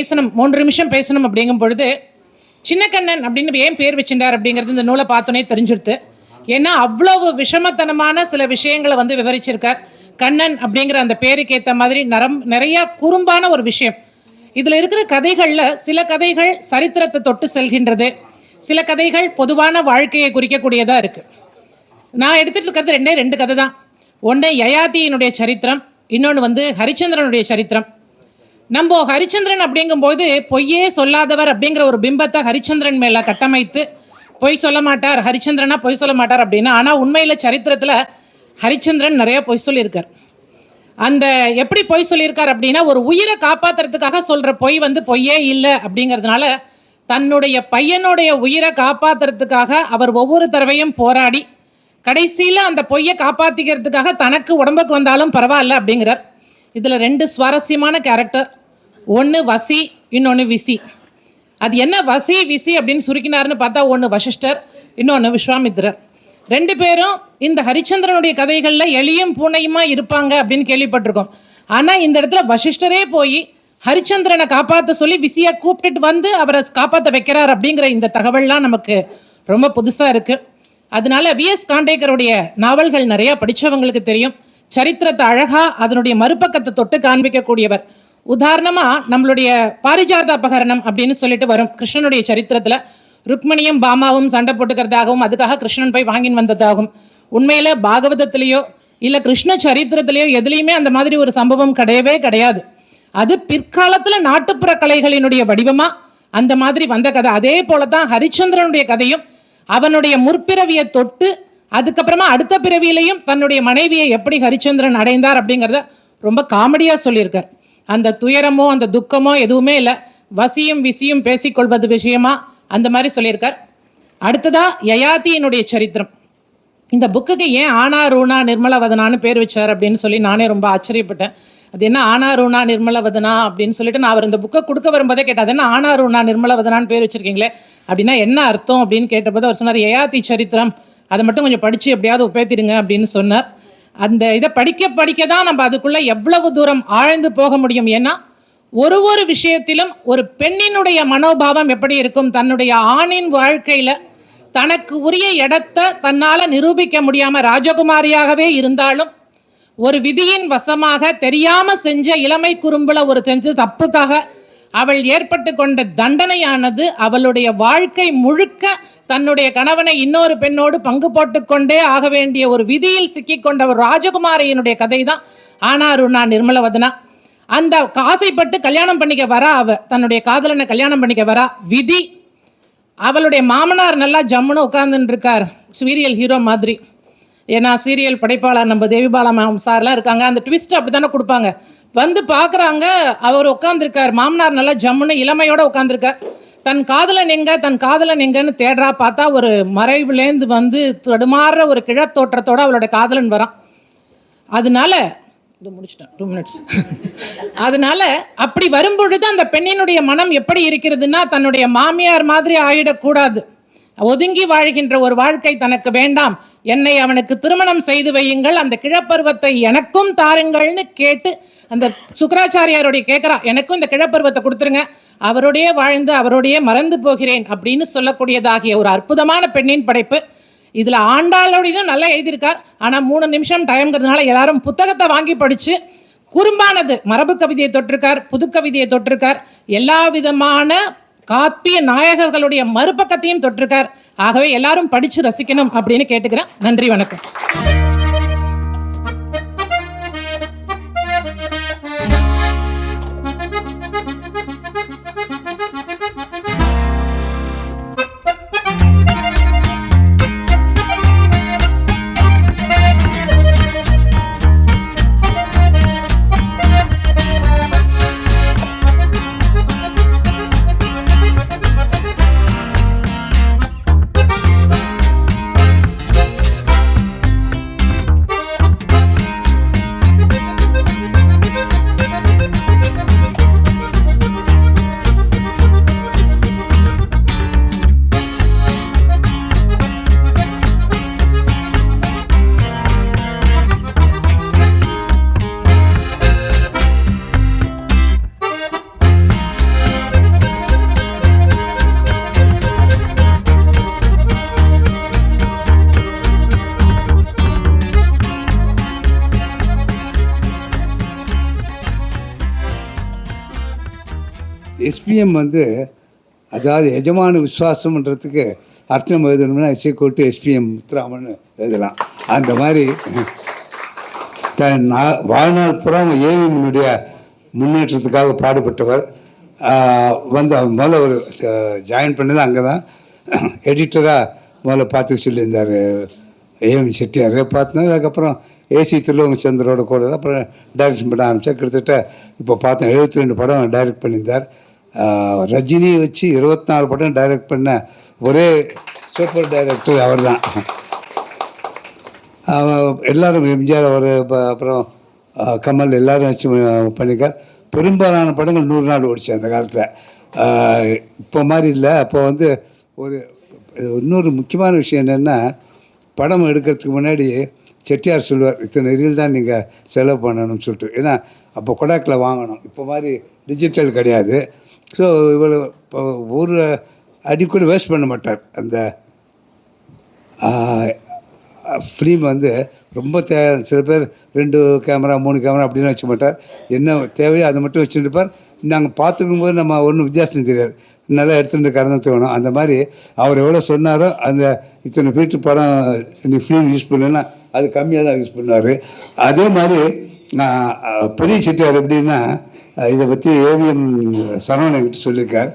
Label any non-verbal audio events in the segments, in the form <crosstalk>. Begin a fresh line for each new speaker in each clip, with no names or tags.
பேசணும் மூன்று நிமிஷம் பேசணும் அப்படிங்கும் பொழுது சின்னக்கண்ணன் அப்படின்னு ஏன் பேர் வச்சுட்டார் அப்படிங்கிறது இந்த நூலை பார்த்தோன்னே தெரிஞ்சிருத்து ஏன்னா அவ்வளவு விஷமத்தனமான சில விஷயங்களை வந்து விவரிச்சிருக்கார். கண்ணன் அப்படிங்கிற அந்த பேருக்கு ஏற்ற மாதிரி நரம் நிறைய குறும்பான ஒரு விஷயம். இதில் இருக்கிற கதைகளில் சில கதைகள் சரித்திரத்தை தொட்டு செல்கின்றது. சில கதைகள் பொதுவான வாழ்க்கையை குறிக்கக்கூடியதாக இருக்குது நான் எடுத்துட்டு இருக்கிறது ரெண்டே ரெண்டு கதை தான். ஒன்று யயாதியினுடைய சரித்திரம் இன்னொன்று வந்து ஹரிச்சந்திரனுடைய சரித்திரம். நம்ம ஹரிச்சந்திரன் அப்படிங்கும்போது பொய்யே சொல்லாதவர் அப்படிங்கிற ஒரு பிம்பத்தை ஹரிச்சந்திரன் மேலே கட்டமைத்து பொய் சொல்ல மாட்டார். ஹரிச்சந்திரனா பொய் சொல்ல மாட்டார் அப்படின்னு ஆனால் உண்மையில் சரித்திரத்தில் ஹரிச்சந்திரன் நிறைய பொய் சொல்லியிருக்கார். அந்த எப்படி பொய் சொல்லியிருக்கார் அப்படின்னா ஒரு உயிரை காப்பாற்றுறதுக்காக சொல்கிற பொய் வந்து பொய்யே இல்லை அப்படிங்கிறதுனால தன்னுடைய பையனுடைய உயிரை காப்பாற்றுறதுக்காக அவர் ஒவ்வொரு தடவையும் போராடி கடைசியில் அந்த பொய்யை காப்பாற்றிக்கிறதுக்காக தனக்கு உடம்புக்கு வந்தாலும் பரவாயில்ல அப்படிங்கிறார். இதில் ரெண்டு சுவாரஸ்யமான கேரக்டர் ஒன்று வசி இன்னொன்று விசி. அது என்ன வசி விசி அப்படின்னு சுருக்கினாருன்னு பார்த்தா ஒன்று வசிஷ்டர் இன்னொன்று விஸ்வாமித்ரர் ரெண்டு பேரும் இந்த ஹரிச்சந்திரனுடைய கதைகளில் எளியும் பூனையுமா இருப்பாங்க அப்படின்னு கேள்விப்பட்டிருக்கோம். ஆனால் இந்த இடத்துல வசிஷ்டரே போய் ஹரிச்சந்திரனை காப்பாற்ற சொல்லி விசியை கூப்பிட்டுட்டு வந்து அவரை காப்பாற்ற வைக்கிறார் அப்படிங்கிற இந்த தகவல்லாம் நமக்கு ரொம்ப புதுசாக இருக்குது அதனால விஎஸ் காண்டேக்கருடைய நாவல்கள் நிறையா படித்தவங்களுக்கு தெரியும். சரித்திரத்தை அழகாக அதனுடைய மறுபக்கத்தை தொட்டு காண்பிக்கக்கூடியவர் உதாரணமாக நம்மளுடைய பாரிஜாத அபகரணம் அப்படின்னு சொல்லிட்டு வரும் கிருஷ்ணனுடைய சரித்திரத்தில். ருக்மணியும் பாமாவும் சண்டை போட்டுக்கிறதாகவும் அதுக்காக கிருஷ்ணன் போய் வாங்கின்னு வந்ததாகும். உண்மையில் பாகவதத்திலேயோ இல்லை கிருஷ்ண சரித்திரத்திலேயோ எதுலேயுமே அந்த மாதிரி ஒரு சம்பவம் கிடையவே கிடையாது. அது பிற்காலத்தில் நாட்டுப்புற கலைகளினுடைய வடிவமாக அந்த மாதிரி வந்த கதை. அதே போல தான் ஹரிச்சந்திரனுடைய கதையும் அவனுடைய முற்பிறவியை தொட்டு அதுக்கப்புறமா அடுத்த பிறவியிலையும் தன்னுடைய மனைவியை எப்படி ஹரிச்சந்திரன் அடைந்தார் அப்படிங்கிறத ரொம்ப காமெடியாக சொல்லியிருக்கார். அந்த துயரமோ அந்த துக்கமோ எதுவுமே இல்லை. வசியும் விசியும் பேசிக்கொள்வது விஷயமா? அந்த மாதிரி சொல்லியிருக்கார். அடுத்ததா யயாத்தியினுடைய சரித்திரம். இந்த புக்குக்கு ஏன் ஆனா ரூணா நிர்மலவதனான்னு பேர் வச்சார் அப்படின்னு சொல்லி நானே ரொம்ப ஆச்சரியப்பட்டேன். அது என்ன ஆனா ரூணா நிர்மலவதனா அப்படின்னு சொல்லிட்டு நான் அவர் இந்த புக்கை கொடுக்க வரும்போதே கேட்டேன். அது என்ன ஆனா ரூணா நிர்மலவதனான்னு பேர் வச்சிருக்கீங்களே? அப்படின்னா என்ன அர்த்தம் அப்படின்னு கேட்டபோது அவர் சொன்னார் யயாத்தி சரித்திரம். அதை மட்டும் கொஞ்சம் படித்து எப்படியாவது உப்பேத்திடுங்க அப்படின்னு சொன்னார். அந்த இதை படிக்க படிக்க தான் நம்ம அதுக்குள்ளே எவ்வளவு தூரம் ஆழ்ந்து போக முடியும்? ஏன்னா ஒரு ஒரு விஷயத்திலும் ஒரு பெண்ணினுடைய மனோபாவம் எப்படி இருக்கும்? தன்னுடைய ஆணின் வாழ்க்கையில் தனக்கு உரிய இடத்தை தன்னால் நிரூபிக்க முடியாமல் ராஜகுமாரியாகவே இருந்தாலும் ஒரு விதியின் வசமாக தெரியாமல் செஞ்ச இளமை குறும்பில் ஒரு செஞ்ச தப்புக்காக அவள் ஏற்பட்டு கொண்ட தண்டனையானது அவளுடைய வாழ்க்கை முழுக்க தன்னுடைய கணவனை இன்னொரு பெண்ணோடு பங்கு போட்டுக்கொண்டே ஆக வேண்டிய ஒரு விதியில் சிக்கிக்கொண்ட ஒரு ராஜகுமாரியினுடைய கதை தான் ஆனாருண்ணா நிர்மலவதனா. அந்த காசைப்பட்டு கல்யாணம் பண்ணிக்க வரா அவ தன்னுடைய காதலனை கல்யாணம் பண்ணிக்க வரா. விதி அவளுடைய மாமனார் நல்லா ஜம்முன்னு உட்கார்ந்துட்டு இருக்கார் சீரியல் ஹீரோ மாதிரி. ஏன்னா சீரியல் படைப்பாளர் நம்ம தேவிபாலா மேம் சார்லாம் இருக்காங்க. அந்த ட்விஸ்ட் அப்படி தானே கொடுப்பாங்க. வந்து பார்க்குறாங்க. அவர் உட்காந்துருக்கார் மாமனார் நல்லா ஜம்முன்னு இளமையோட உட்காந்துருக்கார் தன் காதலன் எங்க தன் காதலன் எங்கன்னு தேடுறா பார்த்தா ஒரு மறைவுலேருந்து வந்து தடுமாறுற ஒரு கிழத்தோற்றத்தோட அவளோட காதலன் வரான். அதனால இது முடிச்சிட்டேன். டூ மினிட்ஸ் <laughs> அதனால அப்படி வரும்பொழுது அந்த பெண்ணினுடைய மனம் எப்படி இருக்கிறதுன்னா தன்னுடைய மாமியார் மாதிரி ஆயிடக்கூடாது. ஒதுங்கி வாழ்கின்ற ஒரு வாழ்க்கை தனக்கு வேண்டாம். என்னை அவனுக்கு திருமணம் செய்து வையுங்கள் அந்த கிழப்பருவத்தை எனக்கும் தாருங்கள்னு கேட்டு அந்த சுக்கராச்சாரியாருடைய கேட்குறா எனக்கும் இந்த கிழப்பருவத்தை கொடுத்துருங்க அவருடைய வாழ்ந்து அவருடைய மறந்து போகிறேன் அப்படின்னு சொல்லக்கூடியதாகிய ஒரு அற்புதமான பெண்ணின் படைப்பு. இதில் ஆண்டாளோடையும் நல்லா எழுதியிருக்கார். ஆனால் மூணு நிமிஷம் டைம்ங்கிறதுனால எல்லாரும் புத்தகத்தை வாங்கி படித்து குறும்பானது மரபு கவிதையை தொட்டிருக்கார் புது கவிதையை தொட்டிருக்கார். எல்லா விதமான காப்பிய நாயகர்களுடைய மறுபக்கத்தையும் தொட்டிருக்கார். ஆகவே எல்லாரும் படித்து ரசிக்கணும் அப்படின்னு கேட்டுக்கிறேன். நன்றி வணக்கம்.
எஸ்பிஎம் வந்து அதாவது எஜமான விசுவாசம்ன்றதுக்கு அர்த்தம் எழுதணும்னா இசை கோட்டு எஸ்பிஎம் முத்துராமன் எழுதலாம். அந்த மாதிரி தன் வாழ்நாள் புறம் ஏவியினுடைய முன்னேற்றத்துக்காக பாடுபட்டவர். வந்து அவர் முதல்ல ஒரு ஜாயின் பண்ணது அங்கே தான் எடிட்டராக முதல்ல பார்த்து சொல்லியிருந்தார் ஏஎம் செட்டியார். பார்த்தோம் அதுக்கப்புறம் ஏசி திருவங்க சந்திரோட கூட அப்புறம் டைரக்ஷன் பண்ண ஆரம்பித்தார் கிட்டத்தட்ட இப்போ பார்த்தோம் எழுபத்தி ரெண்டு படம் டைரக்ட் பண்ணியிருந்தார். ரஜினியை வச்சு இருபத்தி நாலு படம் டைரக்ட் பண்ண ஒரே சூப்பர் டைரக்டர் அவர் தான் எல்லாரும் எம்ஜிஆர் அவர் அப்புறம் கமல் எல்லோரும் வச்சு பண்ணிக்கார் பெரும்பாலான படங்கள் நூறு நாள் ஓடிச்சு அந்த காலத்தில். இப்போ மாதிரி இல்லை. அப்போ வந்து ஒரு இன்னொரு முக்கியமான விஷயம் என்னென்னா படம் எடுக்கிறதுக்கு முன்னாடி செட்டியார் சொல்லுவார் இத்தனை இதில் தான் நீங்கள் செலவு பண்ணணும்னு சொல்லிட்டு. ஏன்னா அப்போ கொடாக்கில் வாங்கணும். இப்போ மாதிரி டிஜிட்டல் கிடையாது. ஸோ இவ்வளோ இப்போ ஒரு அடி கூட வேஸ்ட் பண்ண மாட்டார். அந்த ஃபிலிம் வந்து ரொம்ப தே சில பேர் ரெண்டு கேமரா மூணு கேமரா அப்படின்னு வச்சு மாட்டார். என்ன தேவையோ அதை மட்டும் வச்சுருப்பார் நாங்கள் பார்த்துக்கும் போது நம்ம ஒன்றும் வித்தியாசம் தெரியாது. நல்லா எடுத்துகிட்டு கறந்து தோணும். அந்த மாதிரி அவர் எவ்வளோ சொன்னாரோ அந்த இத்தனை ஃபீட்டு படம் நீ ஃபிலிம் யூஸ் பண்ணலன்னா அது கம்மியாக தான் யூஸ் பண்ணுவார். அதே மாதிரி நான், பெரிய செட்டியார் எப்படின்னா இதை பற்றி ஏவிஎம் சரவணன் கிட்ட சொல்லியிருக்கார்.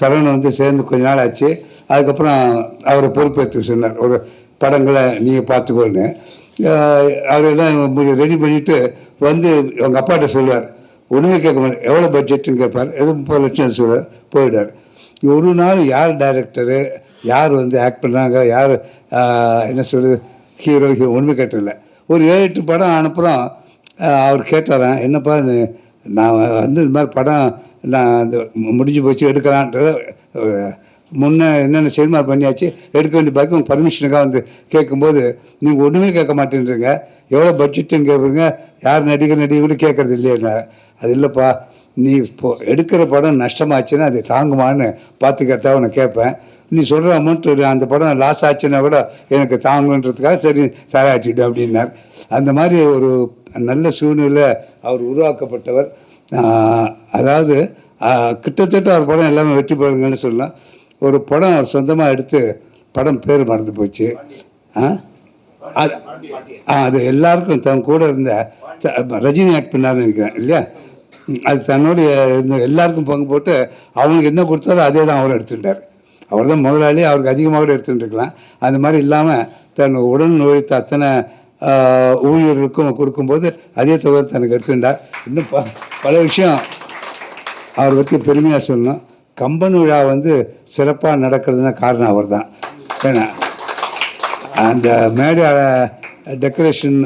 சரவணன் வந்து சேர்ந்து கொஞ்ச நாள் ஆச்சு. அதுக்கப்புறம் அவரை பொறுப்பேற்று சொன்னார். ஒரு படங்களை நீங்கள் பார்த்துக்கோன்னு. அவரெல்லாம் அவர் எல்லாம் ரெடி பண்ணிவிட்டு வந்து அவங்க அப்பாட்ட சொல்லுவார். ஒன்றுமே கேட்க மாட்டார் எவ்வளோ பட்ஜெட்டுன்னு கேட்பார். எது முப்பது லட்சம் சொல்லுவார். போயிடுவார். ஒரு நாள் யார் டைரக்டரு யார் வந்து ஆக்ட் பண்ணாங்க யார் என்ன சொல்கிறது ஹீரோ ஹீரோ ஒன்றுமே கேட்டதில்லை. ஒரு ஏழு எட்டு படம் அனுப்புகிறோம் அவர் கேட்டாராம் என்னப்பா நான் வந்து இந்த மாதிரி படம் நான் அந்த மு- முடிஞ்சு போச்சு எடுக்கலான்றது முன்னே என்னென்ன சினிமா பண்ணியாச்சு எடுக்க வேண்டிய பாக்கி உங்கள் பர்மிஷனுக்காக வந்து கேட்கும்போது நீங்கள் ஒன்றுமே கேட்க மாட்டேன்றீங்க. எவ்வளோ பட்ஜெட்டுன்னு கேட்பீங்க யார் நடிகர் நடிகை கூட கேட்குறது இல்லையா அது இல்லைப்பா நீ இப்போ எடுக்கிற படம் நஷ்டமாச்சுன்னா அதை தாங்குமான்னு பார்த்துக்கிறதா உன்னை கேட்பேன். நீ சொல்கிற அமௌண்ட் அந்த படம் லாஸ் ஆச்சுன்னா கூட எனக்கு தாங்கன்றதுக்காக சரி தராட்டிடு அப்படின்னார். அந்த மாதிரி ஒரு நல்ல சூழ்நிலை அவர் உருவாக்கப்பட்டவர். அதாவது கிட்டத்தட்ட அவர் படம் எல்லாமே வெற்றி பெறுங்கன்னு சொல்லலாம். ஒரு படம் சொந்தமாக எடுத்து படம் பேர் மறந்து போச்சு. அது ஆ, அது எல்லாருக்கும் தன் கூட இருந்த ரஜினி ஆக்ட் பண்ணார்னு நினைக்கிறேன் இல்லையா? அது தன்னுடைய இந்த எல்லாருக்கும் பங்கு போட்டு அவனுக்கு என்ன கொடுத்தாரோ அதே தான் அவர் எடுத்துட்டார் அவர் தான் முதலாளி அவருக்கு அதிகமாக கூட எடுத்துகிட்டு இருக்கலாம். அந்த மாதிரி இல்லாமல் தன் உடன் நுழைத்த அத்தனை ஊழியர்களுக்கும் கொடுக்கும்போது அதே தொகை தனக்கு எடுத்துட்டார் இன்னும் ப பல விஷயம் அவர் பற்றி பெருமையாக சொல்லணும். கம்பன் விழா வந்து சிறப்பாக நடக்கிறதுனா காரணம் அவர் தான் ஏன்னா அந்த மேடை டெக்கரேஷன்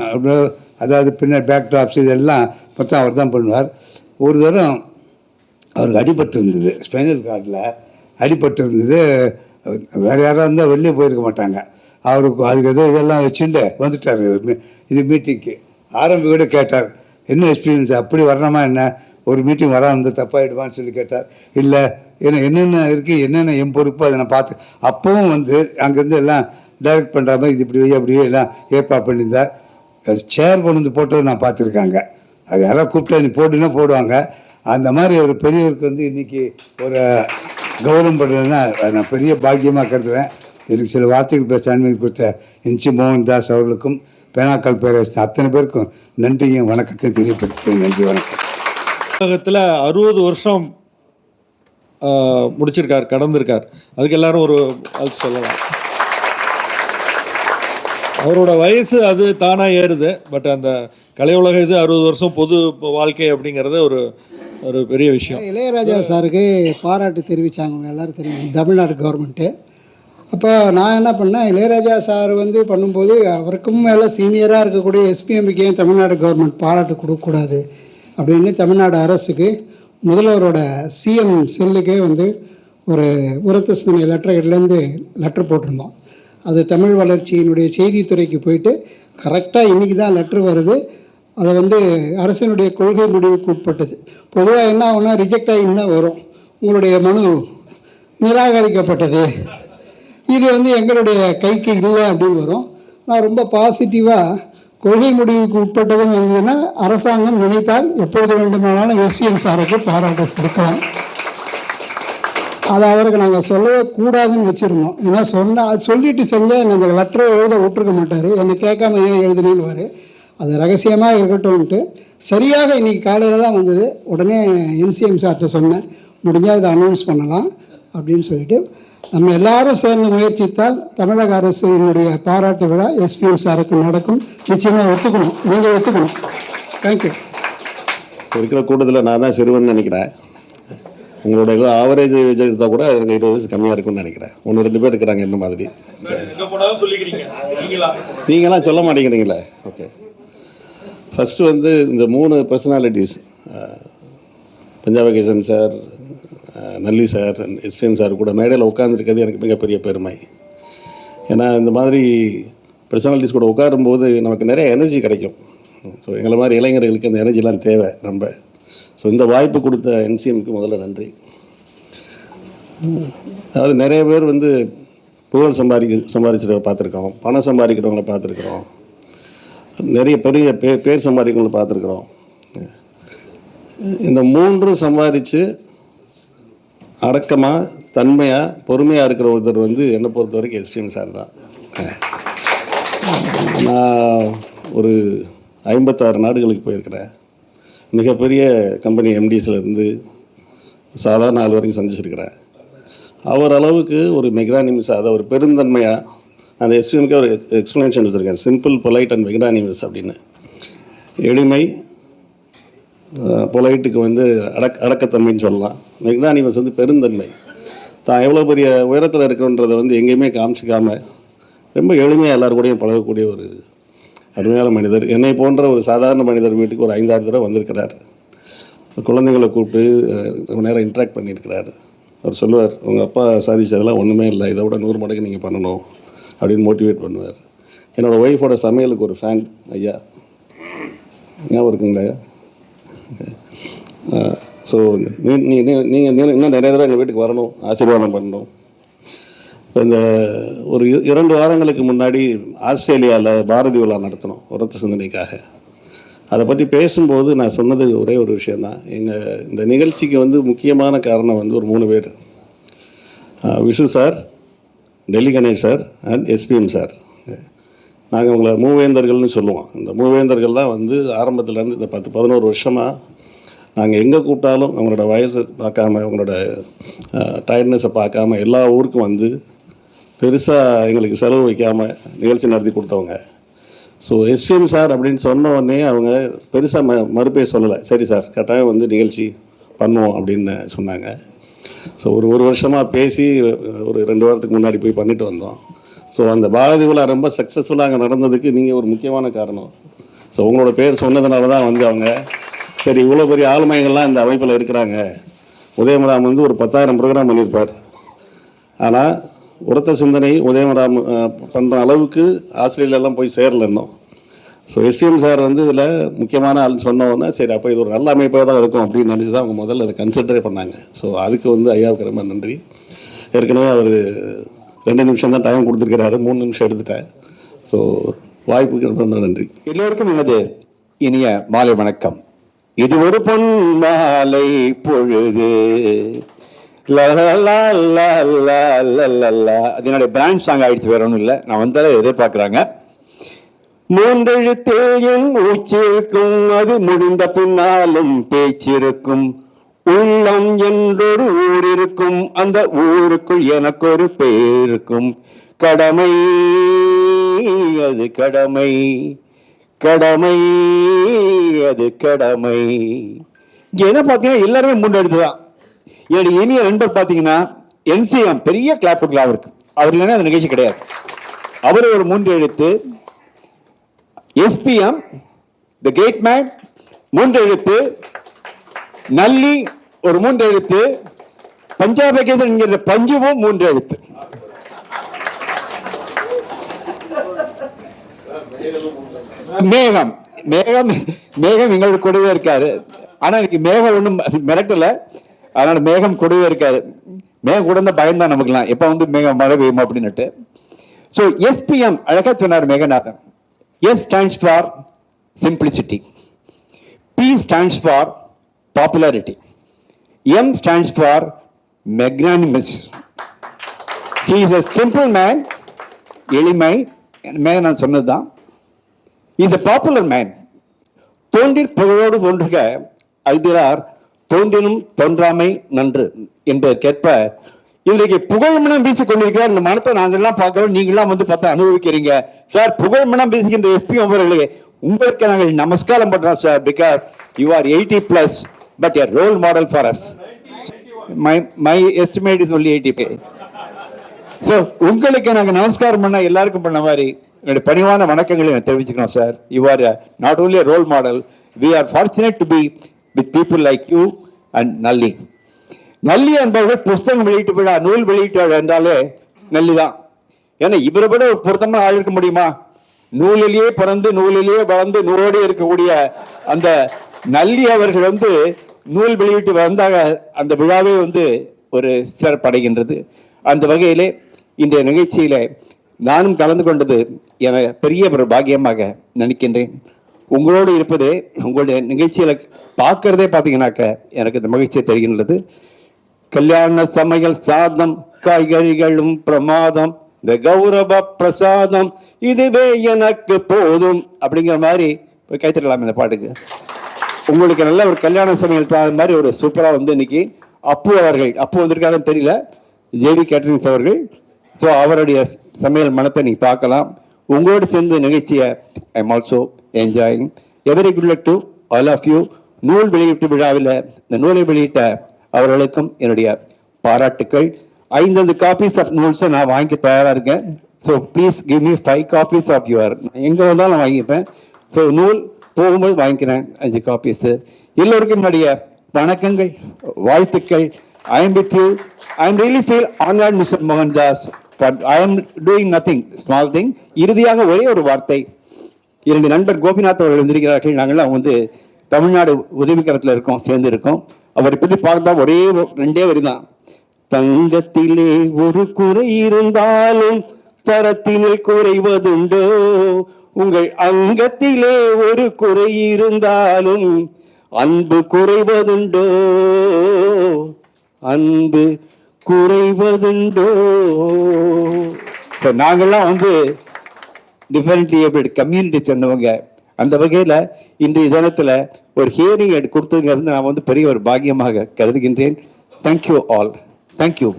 அதாவது பின்னாடி பேக்ட்ராப்ஸ் இதெல்லாம் மொத்தம் அவர் தான் பண்ணுவார். ஒரு தரம் அவருக்கு அடிபட்டு இருந்தது ஸ்பைனல் கார்டில் அடிபட்டு இருந்தது. வேறு யாராக இருந்தால் வெளியே போயிருக்க மாட்டாங்க. அவருக்கு அதுக்கு ஏதோ இதெல்லாம் வச்சுட்டு வந்துட்டார். மீ- இது மீட்டிங்க்கு ஆரம்பி கூட கேட்டார் என்ன எக்ஸ்பீரியன்ஸ் அப்படி வரணுமா என்ன? ஒரு மீட்டிங் வர வந்து தப்பாகிடுவான்னு சொல்லி கேட்டார். இல்லை என்ன என்னென்ன இருக்குது என்னென்ன என் பொறுப்பு? அதை நான் பார்த்து அப்பவும் வந்து அங்கேருந்து எல்லாம் டைரக்ட் பண்ணுற மாதிரி இது இப்படி வை, அப்படியே எல்லாம் ஏற்பாடு பண்ணியிருந்தார். சேர் கொண்டு வந்து போட்டதை நான் பார்த்துருக்காங்க. அது யாராவது கூப்பிட்டா நீ போட்டுன்னா போடுவாங்க. அந்த மாதிரி ஒரு பெரியவருக்கு வந்து இன்றைக்கி ஒரு கௌரவம் பண்ணுறதுன்னா நான் பெரிய பாக்கியமாக கருதுவேன் எனக்கு சில வார்த்தைகள் பேச அனுமதி கொடுத்த என்சி மோகன்தாஸ் அவர்களுக்கும் பேனாக்கள் பேரரசு அத்தனை பேருக்கும் நன்றியும் வணக்கத்தையும் தெரியப்படுத்துகிறேன். நன்றி வணக்கம்.
உலகத்தில் அறுபது வருஷம் முடிச்சிருக்கார் கடந்திருக்கார். அதுக்கு எல்லாரும் ஒரு அது சொல்லலாம். அவரோட வயசு அது தானாக ஏறுது பட் அந்த கலை உலக இது அறுபது வருஷம் பொது வாழ்க்கை அப்படிங்கிறது ஒரு ஒரு பெரிய விஷயம்.
இளையராஜா சாருக்கு பாராட்டு தெரிவித்தாங்க எல்லாரும் தெரியும். தமிழ்நாடு கவர்மெண்ட்டு அப்போ நான் என்ன பண்ணேன் இளையராஜா சார் வந்து பண்ணும்போது அவருக்கும் மேலே சீனியராக இருக்கக்கூடிய எஸ்பிஎம்க்கு ஏன் தமிழ்நாடு கவர்மெண்ட் பாராட்டு கொடுக்கக்கூடாது அப்படின்னு தமிழ்நாடு அரசுக்கு முதல்வரோட சிஎம் செல்லுக்கே வந்து ஒரு உரத்த சிந்தனை லெட்டர்லேருந்து லெட்டர் போட்டிருந்தோம். அது தமிழ் வளர்ச்சியினுடைய செய்தித்துறைக்கு போயிட்டு கரெக்டாக இன்றைக்கி தான் லெட்ரு வருது. அதை வந்து அரசினுடைய கொள்கை முடிவுக்கு உட்பட்டது. பொதுவாக என்ன ஆகும்னா ரிஜெக்ட் ஆகி தான் வரும். உங்களுடைய மனு நிராகரிக்கப்பட்டது. இது வந்து எங்களுடைய கைக்கு இல்லை அப்படின்னு வரும். நான் ரொம்ப பாசிட்டிவாக கொள்கை முடிவுக்கு உட்பட்டதுன்னு வந்ததுன்னா அரசாங்கம் நினைத்தால் எப்பொழுது வேண்டுமானாலும் எஸ்பிஎம் சாருக்கு பாராட்டு கொடுக்கலாம். அதை அவருக்கு நாங்கள் சொல்லவே கூடாதுன்னு வச்சுருந்தோம். ஏன்னா சொன்னால் அது சொல்லிட்டு செஞ்சால் எனக்கு லெட்டரை எழுத விட்டுருக்க மாட்டார். என்னை கேட்காம ஏன் எழுதுனேன்னு அது ரகசியமாக இருக்கட்டும்ன்ட்டு சரியாக இன்னைக்கு காலையில் தான் வந்தது. உடனே என்சிஎம் சார்கிட்ட சொன்னேன். முடிஞ்சால் இதை அனௌன்ஸ் பண்ணலாம் அப்படின்னு சொல்லிட்டு. நம்ம எல்லாரும் சேர்ந்து முயற்சித்தால் தமிழக அரசினுடைய பாராட்டு விழா எஸ்பிஎம் சாருக்கு நடக்கும். நிச்சயமாக ஒத்துக்கணும். நீங்கள் ஒத்துக்கணும். தேங்க்யூ
இருக்கிற கூட்டத்தில் நான் தான் சிறுவன் நினைக்கிறேன். உங்களோட ஆவரேஜ் ஏஜ் எடுத்தால் கூட எனக்கு இருபது வயசு கம்மியாக இருக்கும்னு நினைக்கிறேன். ஒன்று ரெண்டு பேர் இருக்கிறாங்க என்ன மாதிரி. நீங்களாம் சொல்ல மாட்டேங்கிறீங்களே. ஓகே ஃபஸ்ட்டு வந்து இந்த மூணு personalities Panchapakesan sir Nalli sir SPM sir கூட மேடையில் உட்காந்துருக்கிறது எனக்கு மிகப்பெரிய பெருமை. ஏன்னா இந்த மாதிரி பர்சனாலிட்டிஸ் கூட உட்காரும்போது நமக்கு நிறைய எனர்ஜி கிடைக்கும். ஸோ எங்களை மாதிரி இளைஞர்களுக்கு அந்த எனர்ஜிலாம் தேவை ரொம்ப. ஸோ இந்த வாய்ப்பு கொடுத்த என்சிஎம்க்கு முதல்ல நன்றி. அதாவது நிறைய பேர் வந்து புகழ் சம்பாதிக்க சம்பாதிச்சிருக்க பார்த்துருக்கோம் பணம் சம்பாதிக்கிறவங்கள பார்த்துருக்குறோம். நிறைய பெரிய பே பேர் சம்பாதிக்கணும்னு பார்த்துருக்குறோம். இந்த மூன்றும் சம்பாதிச்சு அடக்கமாக தன்மையாக பொறுமையாக இருக்கிற ஒருத்தர் வந்து என்னை பொறுத்த வரைக்கும் எஸ்டிஎம் சார் தான். நான் ஒரு ஐம்பத்தாறு நாடுகளுக்கு போயிருக்கிறேன். மிகப்பெரிய கம்பெனி எம்டிஸ்லேருந்து சாதாரண ஆள் வரைக்கும் சந்திச்சிருக்கிறேன். அவர் அளவுக்கு ஒரு மெக்ரானிமிஸாக அதை ஒரு பெருந்தன்மையாக அந்த எஸ்பிஎம்க்கு ஒரு எக்ஸ்ப்ளனேஷன் வச்சுருக்கேன் சிம்பிள் பொலைட் அண்ட் மெக்ரானிமிஸ் அப்படின்னு. எளிமை பொலைட்டுக்கு வந்து அடக் அடக்கத்தன்மைன்னு சொல்லலாம். மெக்னானிமஸ் வந்து பெருந்தன்மை. தான் எவ்வளோ பெரிய உயரத்தில் இருக்கிறன்றதை வந்து எங்கேயுமே காமிச்சிக்காம ரொம்ப எளிமையாக எல்லாரு கூடயும் பழகக்கூடிய ஒரு அருமையான மனிதர். என்னை போன்ற ஒரு சாதாரண மனிதர் வீட்டுக்கு ஒரு ஐந்தாறு தடவை வந்திருக்கிறார். குழந்தைங்களை கூப்பிட்டு ரொம்ப நேரம் இன்ட்ராக்ட் பண்ணியிருக்கிறார். அவர் சொல்லுவார் உங்கள் அப்பா சாதிச்சதெல்லாம் ஒன்றுமே இல்லை. இதை விட நூறு மடங்கு நீங்கள் பண்ணணும். அப்படின்னு மோட்டிவேட் பண்ணுவார். என்னோடய ஒய்ஃபோட சமையலுக்கு ஒரு ஃபேன் ஐயா. ஞாபகம் இருக்குங்களா ஸோ நீ நீ நீங்கள் இன்னும் நிறைய தடவை எங்கள் வீட்டுக்கு வரணும் ஆசீர்வாதம் பண்ணணும். இப்போ இந்த ஒரு இரண்டு வாரங்களுக்கு முன்னாடி ஆஸ்திரேலியாவில் பாரதி விழா நடத்தினோம் உரத்த சிந்தனைக்காக. அதை பற்றி பேசும்போது நான் சொன்னது ஒரே ஒரு விஷயந்தான் எங்கள் இந்த நிகழ்ச்சிக்கு வந்து முக்கியமான காரணம் வந்து ஒரு மூணு பேர். Vishu Visu sir Delhi Ganesh sir and SPM sir. நாங்கள் உங்களை மூவேந்தர்கள்னு சொல்லுவோம். இந்த மூவேந்தர்கள் தான் வந்து ஆரம்பத்துலேருந்து இந்த பத்து பதினோரு வருஷமாக நாங்கள் எங்கே கூப்பிட்டாலும் அவங்களோட வயசு பார்க்காம அவங்களோட டயர்ட்னஸை பார்க்காம எல்லா ஊருக்கும் வந்து பெருசாக எங்களுக்கு செலவு வைக்காமல் நிகழ்ச்சி நடத்தி கொடுத்தவங்க. ஸோ எஸ்பிஎம் சார் அப்படின்னு சொன்ன உடனே அவங்க பெருசாக ம மறுப்பே சொல்லலை. சரி சார் கட்டாயம் வந்து நிகழ்ச்சி பண்ணுவோம் அப்படின்னு சொன்னாங்க. ஸோ ஒரு ஒரு வருஷமாக பேசி ஒரு ரெண்டு வாரத்துக்கு முன்னாடி போய் பண்ணிட்டு வந்தோம். ஸோ அந்த பாரதி விழா ரொம்ப சக்ஸஸ்ஃபுல்லாக அங்கே நடந்ததுக்கு நீங்கள் ஒரு முக்கியமான காரணம். ஸோ உங்களோட பேர் சொன்னதுனால தான் வந்து அவங்க சரி இவ்வளோ பெரிய ஆளுமைகள்லாம் இந்த அமைப்பில் இருக்கிறாங்க. உதயமராம் வந்து ஒரு பத்தாயிரம் ப்ரோக்ராம் பண்ணியிருப்பார். ஆனால் உரத்த சிந்தனை உதயமராம் பண்ணுற அளவுக்கு ஆஸ்திரேலியாலாம் போய் சேரல இன்னும். ஸோ எஸ்பிஎம் சார் வந்து இதில் முக்கியமான ஆள்னு சொன்ன சரி அப்போ இது ஒரு நல்ல அமைப்பாக தான் இருக்கும் அப்படின்னு நினச்சி தான் அவங்க முதல்ல அதை கன்சிடரே பண்ணாங்க. ஸோ அதுக்கு வந்து ஐயாவுக்கு ரொம்ப நன்றி. ஏற்கனவே அவர் ரெண்டு நிமிஷம் தான் டைம் கொடுத்துருக்கிறாரு மூணு நிமிஷம் எடுத்துட்டேன். ஸோ வாய்ப்புக்கு ரொம்ப நன்றி.
எல்லோருக்கும் எனது இனிய மாலை வணக்கம். இது ஒரு பொன் மாலை பொழுது. லா, அது என்னுடைய பிராண்ட் சாங் ஆயிடுச்சு வேற ஒன்றும் இல்லை. நான் வந்தாலே எதிர்பார்க்குறாங்க. மூன்றெழுத்தில் என் மூச்சிருக்கும். அது முடிந்த பின்னாலும் பேச்சிருக்கும். உள்ளம் என்றொரு ஊர் இருக்கும் அந்த ஊருக்குள் எனக்கு ஒரு பேருக்கும். கடமை அது கடமை. கடமை அது கடமை. இங்க என்ன பார்த்தீங்கன்னா எல்லாருமே முன்னெடுத்து தான் என்னுடைய இனிய நண்பர் பார்த்தீங்கன்னா என்சிஎம் பெரிய கிளாப்பு கிளாப் இருக்கு. அவர் இல்லைன்னா அந்த நிகழ்ச்சி கிடையாது. அவர் ஒரு மூன்று எழுத்து எஸ்பிஎம் த கேட் மேன் மூன்று எழுத்து நல்லி ஒரு மூன்று எழுத்து பஞ்சாபகேசன் என்கிற பஞ்சுவும் மூன்று எழுத்து மேகம் மேகம் மேகம் எங்களுக்கு கூடவே இருக்காரு. ஆனா இன்னைக்கு மேகம் ஒண்ணும் மிரட்டல. அதனால மேகம் கூடவே இருக்காரு. மேகம் கூட இருந்தா பயம்தான் நமக்குலாம் எப்ப வந்து மேகம் மழை பெய்யுமா அப்படின்னுட்டு. ஸோ எஸ்பிஎம் அழகா சொன்னார் Meganathan. S stands for simplicity P stands for popularity M stands for magnanimous he is a simple man எளிமை மேல நான் சொன்னதுதான். இஸ் அ பாப்புலர் மேன் தோன்றிற் புகழோடு தோன்றுக ஐதிரார் தோன்றினும் தோன்றாமை நன்று என்பதற்கேற்ப இன்றைக்கு புகழ்மனம் வீசிக் கொண்டிருக்கிறார் இந்த மனத்தை நாங்கள்லாம் பார்க்கிறோம். நீங்களாம் வந்து பார்த்து அனுபவிக்கிறீங்க. சார் புகழ்மனம் வீசுகின்ற எஸ்பி அவர்களே உங்களுக்கு நாங்கள் நமஸ்காரம் பண்றோம் sir because you are eighty plus but a role model for us my my estimate is only eighty so உங்களுக்கு நாங்கள் நமஸ்காரம் பண்ண எல்லாருக்கும் பண்ண மாதிரி என்னுடைய பணிவான வணக்கங்களை நான் தெரிவிச்சுக்கிறோம் sir you are not only role model we are fortunate to be with people like you and Nalli Nalli என்பவர்கள் புஸ்தகம் வெளியீட்டு விழா நூல் வெளியீட்டு விழா என்றாலே நல்லிதான். ஏன்னா இவரை விட ஒரு பொருத்தமான ஆள் இருக்க முடியுமா? நூலிலேயே பிறந்து நூலிலேயே வளர்ந்து நூலோடு இருக்கக்கூடிய அந்த நல்லி அவர்கள் வந்து நூல் வெளியிட்டு வந்தாக அந்த விழாவே வந்து ஒரு சிறப்படைகின்றது. அந்த வகையிலே இந்த நிகழ்ச்சியில நானும் கலந்து கொண்டது என பெரிய ஒரு பாக்கியமாக நினைக்கின்றேன். உங்களோடு இருப்பது உங்களுடைய நிகழ்ச்சியில் பார்க்கறதே பார்த்தீங்கன்னாக்க எனக்கு இந்த மகிழ்ச்சியை தெரிகின்றது. கல்யாண சமையல் சாதம் காய்கறிகளும் பிரமாதம் இந்த கௌரவ பிரசாதம் இதுவே எனக்கு போதும் அப்படிங்கிற மாதிரி போய் கைத்தரலாம் இந்த பாட்டுக்கு. உங்களுக்கு நல்ல ஒரு கல்யாண சமையல் மாதிரி ஒரு சூப்பராக வந்து இன்னைக்கு அப்பு அவர்கள் அப்பு வந்திருக்காருன்னு தெரியல. ஜேவி கேட்டரிங்ஸ் அவர்கள். ஸோ அவருடைய சமையல் மனத்தை நீங்கள் பார்க்கலாம். உங்களோடு சேர்ந்து நிகழ்ச்சியை I am also enjoying every good luck to all of you நூல் வெளியீட்டு விழாவில் இந்த நூலை வெளியிட்ட அவர்களுக்கும் என்னுடைய பாராட்டுக்கள். ஐந்தந்து காப்பீஸ் ஆஃப் நூல்ஸை நான் வாங்கி தயாராக இருக்கேன். So please give me five copies of your எங்கே வந்தாலும் நான் வாங்கிப்பேன். ஸோ நூல் போகும்போது வாங்கிக்கிறேன் அஞ்சு காப்பீஸு எல்லோருக்கும் என்னுடைய வணக்கங்கள் வாழ்த்துக்கள். I am with you I am really feel online mister Mohandas but I am doing nothing small thing இறுதியாக ஒரே ஒரு வார்த்தை. இரண்டு நண்பர் கோபிநாத் அவர்கள் வந்திருக்கிறார்கள் நாங்கள்லாம் வந்து தமிழ்நாடு உதவிக்கரத்தில் இருக்கோம் சேர்ந்து இருக்கோம் அவரை பற்றி பார்த்தா ஒரே ரெண்டே வரி தான். தங்கத்திலே ஒரு குறை இருந்தாலும் தரத்திலே குறைவதுண்டோ? உங்கள் அங்கத்திலே ஒரு குறை இருந்தாலும் அன்பு குறைவதுண்டோ? அன்பு குறைவதுண்டோ? நாங்கள்லாம் வந்து டிஃபரெண்ட் கம்யூனிட்டி சேர்ந்தவங்க அந்த வகையில் இன்றைய தினத்தில் ஒரு ஹியரிங் எட் கொடுத்ததுங்கிறது நான் வந்து பெரிய ஒரு பாக்கியமாக கருதுகின்றேன். தேங்க்யூ ஆல் தேங்க்யூ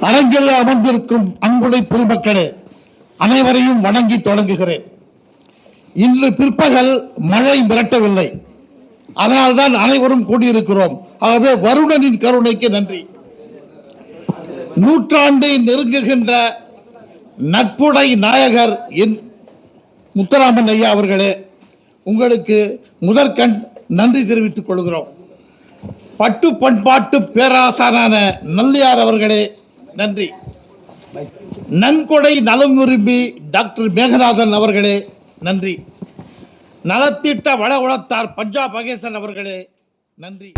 அரங்கில் அமர்ந்திருக்கும் அன்புடை பெருமக்களே அனைவரையும் வணங்கி தொடங்குகிறேன். இன்று பிற்பகல் மழை மிரட்டவில்லை. அதனால்தான் அனைவரும் கூடியிருக்கிறோம். ஆகவே வருணனின் கருணைக்கு நன்றி. நூற்றாண்டை நெருங்குகின்ற நட்புடை நாயகர் என் முத்துராமன் ஐயா அவர்களே உங்களுக்கு முதற்கண் நன்றி தெரிவித்துக் கொள்கிறோம். பட்டு பண்பாட்டு பேராசானான நல்லியார் அவர்களே நன்றி. நன்கொடை நலம் விரும்பி டாக்டர் மேகநாதன் அவர்களே நன்றி. நலத்திட்ட வள உளத்தார் பஞ்சாப் மகேசன் அவர்களே நன்றி.